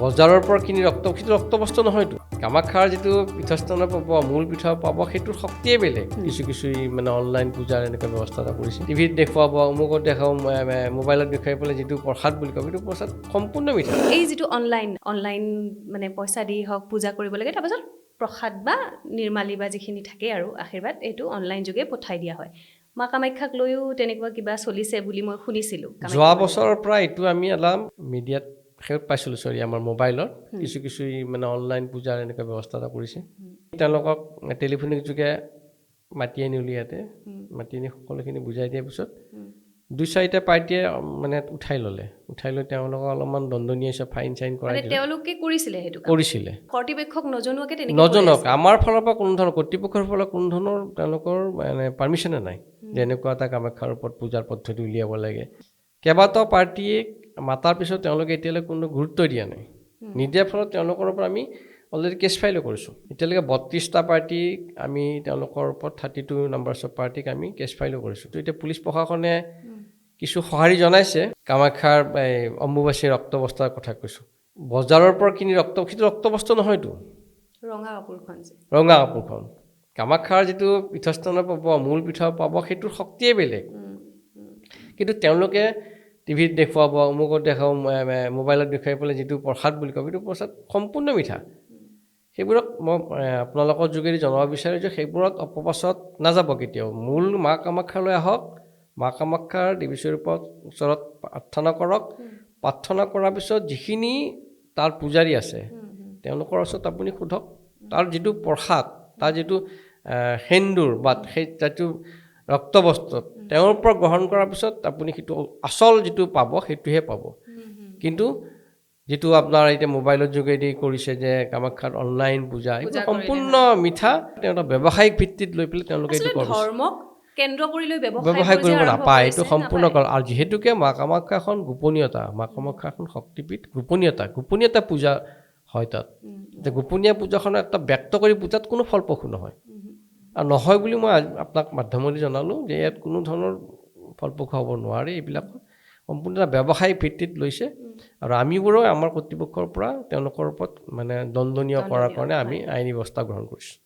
বজাৰৰ পৰা কিনি ৰক্ত সেইটো ৰক্ত বস্তু নহয়তো। কামাখ্যাৰ যিটো পীঠস্থান পাব মূল পীঠ পাব সেইটোৰ শক্তিয়ে বেলেগ। কিছু কিছু মানে অনলাইন পূজাৰ এনেকুৱা ব্যৱস্থা এটা কৰিছে। টিভিত দেখুৱাব অমুকত দেখাব মোবাইলত দেখুৱাই পেলাই যিটো প্ৰসাদ বুলি কয় সেইটো প্ৰসাদ সম্পূৰ্ণ মিঠা। এই যিটো অনলাইন অনলাইন মানে পইচা দি হওক পূজা কৰিব লাগে তাৰপাছত প্ৰসাদ বা নিৰ্মালী বা যিখিনি থাকে আৰু আশীৰ্বাদ এইটো অনলাইন যোগে পঠাই দিয়া হয়। মা কামাখ্যাক লৈও তেনেকুৱা কিবা চলিছে বুলি মই শুনিছিলোঁ। যোৱা। বছৰৰ পৰা এইটো আমি অলপ মিডিয়াত শেষত পাইছিলোঁ চৰি আমাৰ মোবাইলত কিছু কিছু মানে অনলাইন পূজাৰ এনেকুৱা ব্যৱস্থা এটা কৰিছে। তেওঁলোকক টেলিফোনিক যোগে মাতি আনি উলিয়াতে মাতি আনি সকলোখিনি বুজাই দিয়াৰ পিছত দুই চাৰিটা পাৰ্টীয়ে মানে উঠাই ল'লে। উঠাই লৈ তেওঁলোকক অলপমান দণ্ডনীয় হিচাপে ফাইন চাইন কৰাই দিলে। তেওঁলোকে কৰিছিলে সেইটো। কৰিছিলে। কৰ্তৃপক্ষক নজনোৱাকে কৰি নজনক। আমাৰ ফালৰ পৰা কোনো ধৰণৰ কৰ্তৃপক্ষৰ ফালৰ কোনো ধৰণৰ তেওঁলোকৰ মানে পাৰ্মিশ্যনে নাই। যে এনেকুৱা এটা কামাখ্যাৰ ওপৰত পূজাৰ পদ্ধতি উলিয়াব লাগে। কেইবাটাও পাৰ্টীয়ে মাতাৰ পিছত তেওঁলোকে এতিয়ালৈ কোনো গুৰুত্ব দিয়া নাই। নিদিয়াৰ ফলত তেওঁলোকৰ ওপৰত আমি অলৰেডি কেছ ফাইলো কৰিছোঁ। এতিয়ালৈকে বত্ৰিছটা পাৰ্টীক আমি তেওঁলোকৰ ওপৰত থাৰ্টি টু নাম্বাৰ্ছৰ পাৰ্টীক আমি কেছ ফাইলো কৰিছোঁ। তো এতিয়া পুলিচ প্ৰশাসনে কিছু সঁহাৰি জনাইছে। কামাখ্যাৰ এই অম্বুবাচী ৰক্ত বস্তাৰ কথা কৈছোঁ। বজাৰৰ পৰা কিনি ৰক্ত সেইটো ৰক্ত বস্তু নহয়তো। ৰঙা কাপোৰখন ৰঙা কাপোৰখন। কামাখ্যাৰ যিটো পীঠস্থান পাব মূল পীঠ পাব সেইটোৰ শক্তিয়ে বেলেগ। কিন্তু তেওঁলোকে টিভিত দেখুৱাব অমুকত দেখাব মোবাইলত দেখুৱাই পেলাই যিটো প্ৰসাদ বুলি কয় সেইটো প্ৰসাদ সম্পূৰ্ণ মিঠা। সেইবোৰক মই আপোনালোকৰ যোগেদি জনাব বিচাৰোঁ যে সেইবোৰত অপপ্ৰচাৰত নাযাব কেতিয়াও। মূল মা কামাখ্যালৈ আহক মা কামাখ্যাৰ দেৱীস্বৰূপৰ ওচৰত প্ৰাৰ্থনা কৰক। প্ৰাৰ্থনা কৰাৰ পিছত যিখিনি তাৰ পূজাৰী আছে তেওঁলোকৰ ওচৰত আপুনি সোধক। তাৰ যিটো প্ৰসাদ তাৰ যিটো সেন্দুৰ বা সেই যিটো ৰক্তবস্ত্ৰ তেওঁৰ পৰা গ্ৰহণ কৰাৰ পিছত আপুনি সেইটো আচল যিটো পাব সেইটোহে পাব। কিন্তু যিটো আপোনাৰ এতিয়া মোবাইলৰ যোগেদি কৰিছে যে কামাখ্যাত অনলাইন পূজা এইবোৰ সম্পূৰ্ণ মিঠা তেওঁ এটা ব্যৱসায়িক ভিত্তিত লৈ পেলাই তেওঁলোকে এইটো কৰিছে। ব্যৱসায় কৰিব নাপায় এইটো সম্পূৰ্ণ। কৰ- আৰু যিহেতুকে মা কামাখ্যাখন গোপনীয়তা মা কামাখ্যাখন শক্তিপীঠ গোপনীয়তা গোপনীয়তা পূজা হয় তাত। গোপনীয় পূজাখনক এটা ব্যক্ত কৰি পূজাত কোনো ফলপ্ৰসূ নহয়। আৰু নহয় বুলি মই আপোনাক মাধ্যমেদি জনালোঁ যে ইয়াত কোনো ধৰণৰ ফলপ্ৰসূ হ'ব নোৱাৰে এইবিলাক সম্পূৰ্ণ এটা ব্যৱসায়িক ভিত্তিত লৈছে। আৰু আমিবোৰো আমাৰ কৰ্তৃপক্ষৰ পৰা তেওঁলোকৰ ওপৰত মানে দণ্ডনীয় কৰাৰ কাৰণে আমি আইনী ব্যৱস্থা গ্ৰহণ কৰিছোঁ।